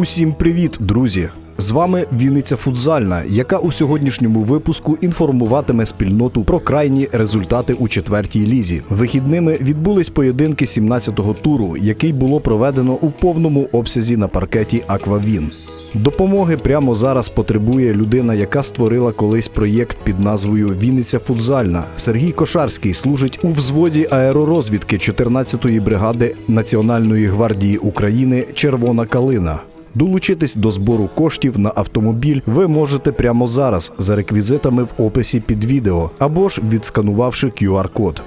Усім привіт, друзі! З вами Вінниця Футзальна, яка у сьогоднішньому випуску інформуватиме спільноту про крайні результати у четвертій лізі. Вихідними відбулись поєдинки 17-го туру, який було проведено у повному обсязі на паркеті Аквавін. Допомоги прямо зараз потребує людина, яка створила колись проєкт під назвою Вінниця Футзальна. Сергій Кошарський служить у взводі аеророзвідки 14-ї бригади Національної гвардії України Червона калина. Долучитись до збору коштів на автомобіль ви можете прямо зараз за реквізитами в описі під відео або ж відсканувавши QR-код.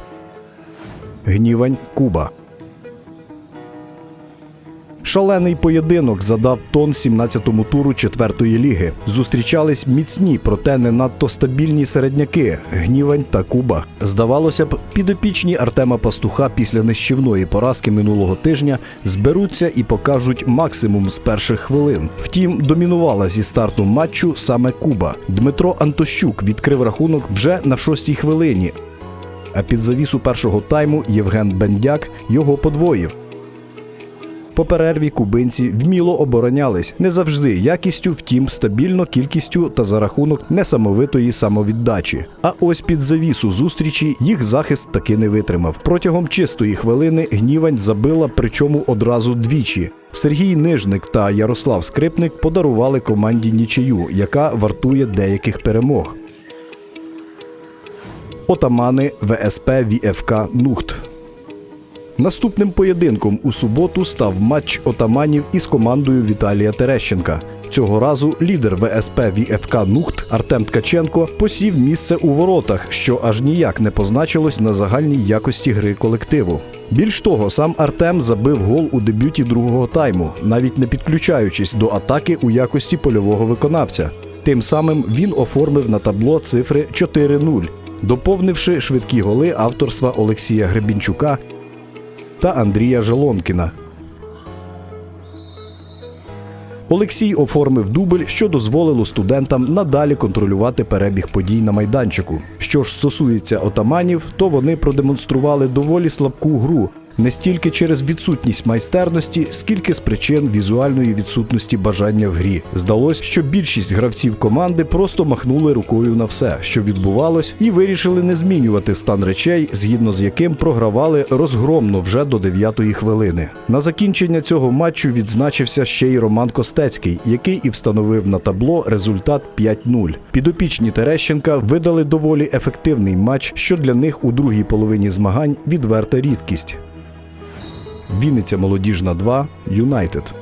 Гнівань Куба. Шалений поєдинок задав тон 17-му туру четвертої ліги. Зустрічались міцні, проте не надто стабільні середняки Гнівань та Куба. Здавалося б, підопічні Артема Пастуха після нищівної поразки минулого тижня зберуться і покажуть максимум з перших хвилин. Втім, домінувала зі старту матчу саме Куба. Дмитро Антощук відкрив рахунок вже на шостій хвилині. А під завісу першого тайму Євген Бендяк його подвоїв. По перерві кубинці вміло оборонялись не завжди якістю, втім стабільно кількістю та за рахунок несамовитої самовіддачі. А ось під завісу зустрічі їх захист таки не витримав. Протягом чистої хвилини гнівань забила, причому одразу двічі. Сергій Нижник та Ярослав Скрипник подарували команді нічию, яка вартує деяких перемог. Отамани ВСП ВІФК Нухт. Наступним поєдинком у суботу став матч отаманів із командою Віталія Терещенка. Цього разу лідер ВСП ВІФК Нухт Артем Ткаченко посів місце у воротах, що аж ніяк не позначилось на загальній якості гри колективу. Більш того, сам Артем забив гол у дебюті другого тайму, навіть не підключаючись до атаки у якості польового виконавця. Тим самим він оформив на табло цифри 4-0, доповнивши швидкі голи авторства Олексія Гребінчука та Андрія Желонкіна. Олексій оформив дубль, що дозволило студентам надалі контролювати перебіг подій на майданчику. Що ж стосується отаманів, то вони продемонстрували доволі слабку гру. Не стільки через відсутність майстерності, скільки з причин візуальної відсутності бажання в грі. Здалось, що більшість гравців команди просто махнули рукою на все, що відбувалось, і вирішили не змінювати стан речей, згідно з яким програвали розгромно вже до дев'ятої хвилини. На закінчення цього матчу відзначився ще й Роман Костецький, який і встановив на табло результат 5-0. Підопічні Терещенка видали доволі ефективний матч, що для них у другій половині змагань відверта рідкість. Вінниця Молодіжна 2 Юнайтед.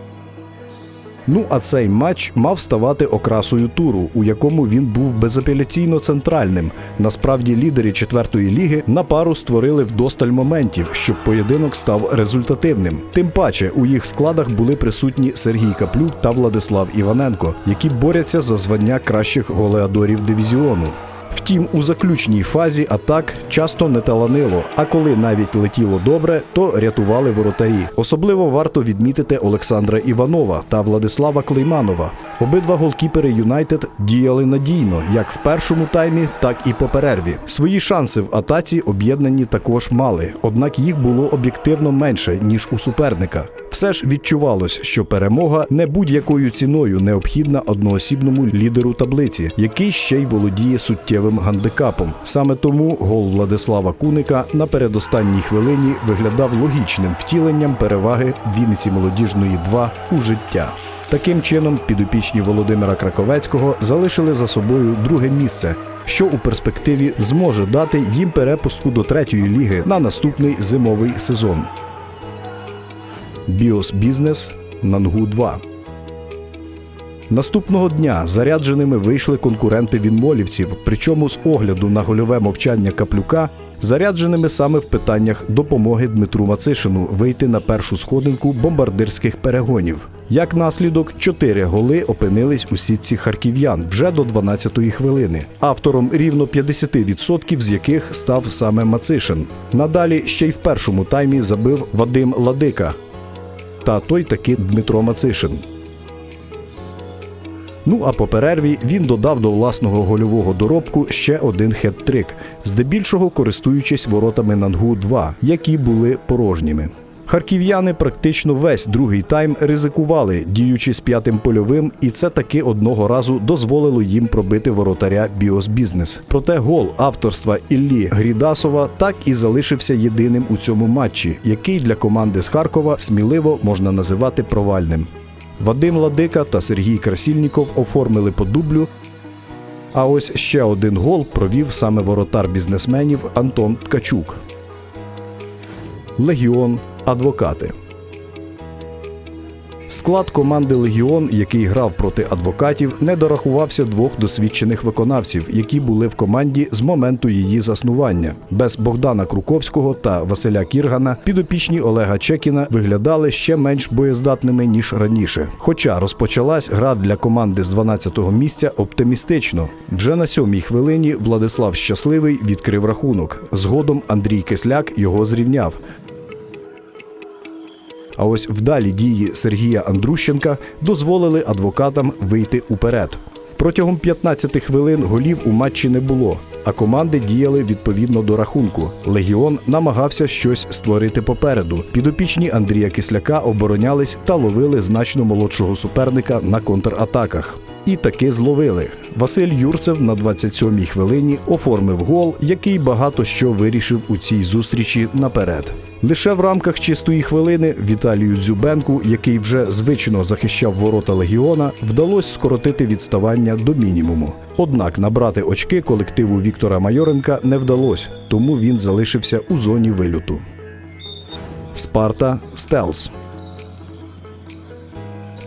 Ну а цей матч мав ставати окрасою туру, у якому він був безапеляційно центральним. Насправді лідери четвертої ліги на пару створили вдосталь моментів, щоб поєдинок став результативним. Тим паче у їх складах були присутні Сергій Каплюк та Владислав Іваненко, які борються за звання кращих голеадорів дивізіону. Втім, у заключній фазі атак часто не таланило, а коли навіть летіло добре, то рятували воротарі. Особливо варто відмітити Олександра Іванова та Владислава Клейманова. Обидва голкіпери Юнайтед діяли надійно, як в першому таймі, так і по перерві. Свої шанси в атаці об'єднані також мали, однак їх було об'єктивно менше ніж у суперника. Все ж відчувалось, що перемога не будь-якою ціною необхідна одноосібному лідеру таблиці, який ще й володіє суттєвим гандикапом. Саме тому гол Владислава Куника на передостанній хвилині виглядав логічним втіленням переваги Вінниці молодіжної 2 у життя. Таким чином, підопічні Володимира Краковецького залишили за собою друге місце, що у перспективі зможе дати їм перепустку до третьої ліги на наступний зимовий сезон. Біос Бізнес Нангу 2 Наступного дня зарядженими вийшли конкуренти вінмолівців, причому з огляду на гольове мовчання Каплюка зарядженими саме в питаннях допомоги Дмитру Мацишину вийти на першу сходинку бомбардирських перегонів. Як наслідок, чотири голи опинились у сітці харків'ян вже до 12-ї хвилини, автором рівно 50% з яких став саме Мацишин. Надалі ще й в першому таймі забив Вадим Ладика, та той таки Дмитро Мацишин. Ну а по перерві він додав до власного гольового доробку ще один хет-трик, здебільшого користуючись воротами Нангу 2 які були порожніми. Харків'яни практично весь другий тайм ризикували, діючи з п'ятим польовим, і це таки одного разу дозволило їм пробити воротаря Біос Бізнес. Проте гол авторства Іллі Грідасова так і залишився єдиним у цьому матчі, який для команди з Харкова сміливо можна називати провальним. Вадим Ладика та Сергій Красільніков оформили по дублю. А ось ще один гол провів саме воротар бізнесменів Антон Ткачук. Легіон адвокати. Склад команди Легіон, який грав проти адвокатів, не дорахувався двох досвідчених виконавців, які були в команді з моменту її заснування. Без Богдана Круковського та Василя Кіргана підопічні Олега Чекіна виглядали ще менш боєздатними ніж раніше. Хоча розпочалась гра для команди з 12-го місця оптимістично. Вже на сьомій хвилині Владислав Щасливий відкрив рахунок. Згодом Андрій Кисляк його зрівняв. А ось вдалі дії Сергія Андрущенка дозволили адвокатам вийти уперед. Протягом 15 хвилин голів у матчі не було, а команди діяли відповідно до рахунку. Легіон намагався щось створити попереду. Підопічні Андрія Кисляка оборонялись та ловили значно молодшого суперника на контратаках. І таки зловили. Василь Юрцев на 27-й хвилині оформив гол, який багато що вирішив у цій зустрічі наперед. Лише в рамках чистої хвилини Віталію Дзюбенку, який вже звично захищав ворота легіона, вдалося скоротити відставання до мінімуму. Однак набрати очки колективу Віктора Майоренка не вдалося, тому він залишився у зоні вильоту. Спарта Стелс.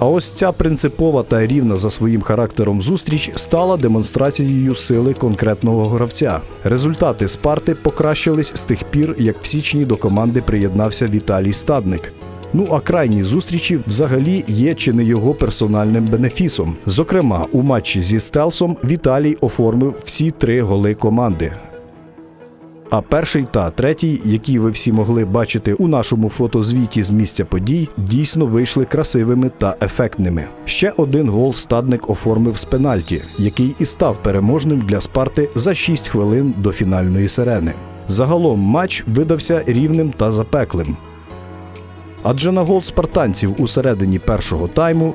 А ось ця принципова та рівна за своїм характером зустріч стала демонстрацією сили конкретного гравця. Результати Спарти покращились з тих пір, як в січні до команди приєднався Віталій Стадник. Ну а крайні зустрічі взагалі є чи не його персональним бенефісом. Зокрема, у матчі зі Стелсом Віталій оформив всі три голи команди. А перший та третій, які ви всі могли бачити у нашому фотозвіті з місця подій, дійсно вийшли красивими та ефектними. Ще один гол стадник оформив з пенальті, який і став переможним для Спарти за 6 хвилин до фінальної сирени. Загалом матч видався рівним та запеклим. Адже на гол спартанців у середині першого тайму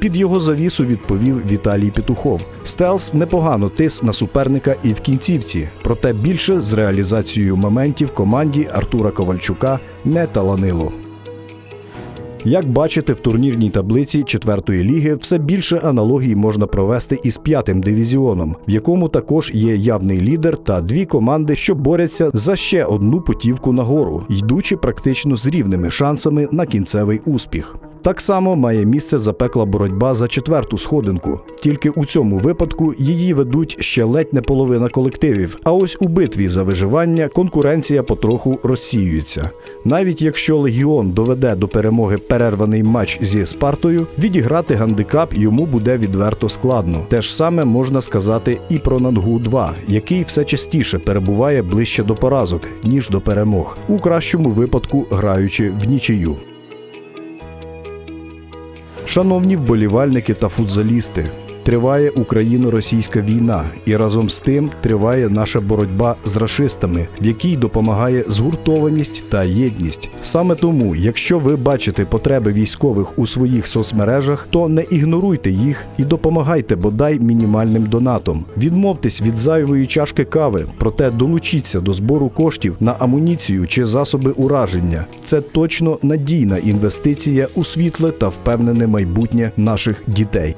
під його завісу відповів Віталій Петухов. Стелс непогано тис на суперника і в кінцівці, проте більше з реалізацією моментів команді Артура Ковальчука не таланило. Як бачите, в турнірній таблиці четвертої ліги все більше аналогій можна провести із п'ятим дивізіоном, в якому також є явний лідер та дві команди, що борються за ще одну путівку нагору, йдучи практично з рівними шансами на кінцевий успіх. Так само має місце запекла боротьба за четверту сходинку. Тільки у цьому випадку її ведуть ще ледь не половина колективів. А ось у битві за виживання конкуренція потроху розсіюється. Навіть якщо легіон доведе до перемоги перерваний матч зі Спартою, відіграти гандикап йому буде відверто складно. Те ж саме можна сказати і про Нангу 2 який все частіше перебуває ближче до поразок ніж до перемог, у кращому випадку граючи в нічию. Шановні вболівальники та футзалісти, триває україно-російська війна, і разом з тим триває наша боротьба з рашистами, в якій допомагає згуртованість та єдність. Саме тому, якщо ви бачите потреби військових у своїх соцмережах, то не ігноруйте їх і допомагайте бодай мінімальним донатом. Відмовтесь від зайвої чашки кави, проте долучіться до збору коштів на амуніцію чи засоби ураження. Це точно надійна інвестиція у світле та впевнене майбутнє наших дітей.